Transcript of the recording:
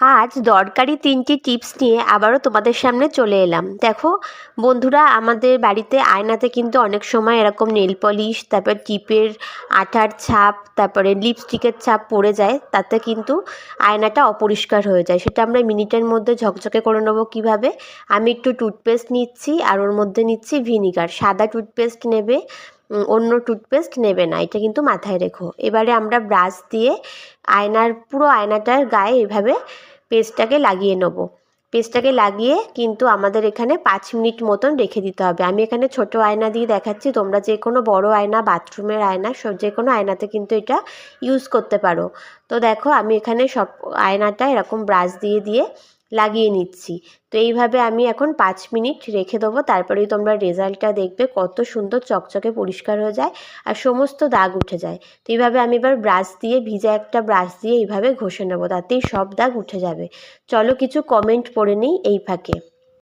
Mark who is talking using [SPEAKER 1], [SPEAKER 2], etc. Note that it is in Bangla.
[SPEAKER 1] আজ দরকারি তিনটি টিপস নিয়ে আবারও তোমাদের সামনে চলে এলাম। দেখো, বন্ধুরা, আমাদের বাড়িতে আয়নাতে কিন্তু অনেক সময় এরকম নেল পলিশ তারপর টিপের আঠার ছাপ, তারপরে লিপস্টিকের ছাপ পড়ে যায়, তাতে কিন্তু আয়নাটা অপরিষ্কার হয়ে যায়। সেটা আমরা মিনিটের মধ্যে ঝকঝকে করে নেব কীভাবে? আমি একটু টুথপেস্ট নিচ্ছি আর ওর মধ্যে নিচ্ছি ভিনিগার সাদা টুথপেস্ট নেবে অন্য টুথপেস্ট নেবে না, এটা কিন্তু মাথায় রেখো। এবারে আমরা ব্রাশ দিয়ে আয়নার, পুরো আয়নাটার গায়ে এভাবে পেস্টটাকে লাগিয়ে নেব। পেস্টটাকে লাগিয়ে কিন্তু আমাদের এখানে পাঁচ মিনিট মতন রেখে দিতে হবে। আমি এখানে ছোট আয়না দিয়ে দেখাচ্ছি। তোমরা যে কোনো বড় আয়না, বাথরুমের আয়না, সব যে কোনো আয়নাতে কিন্তু এটা ইউজ করতে পারো। তো দেখো, আমি এখানে সব আয়নাটা এরকম ব্রাশ দিয়ে দিয়ে লাগিয়ে নিচ্ছি। তো এইভাবে আমি এখন পাঁচ মিনিট রেখে দেবো, তারপরেই তোমরা রেজাল্টটা দেখবে, কত সুন্দর চকচকে পরিষ্কার হয়ে যায় আর সমস্ত দাগ উঠে যায়। তো এইভাবে আমি এবার ব্রাশ দিয়ে, ভিজা একটা ব্রাশ দিয়ে এইভাবে ঘষে নেব, তাতেই সব দাগ উঠে যাবে। চলো কিছু কমেন্ট পড়ে নিই এই ফাঁকে।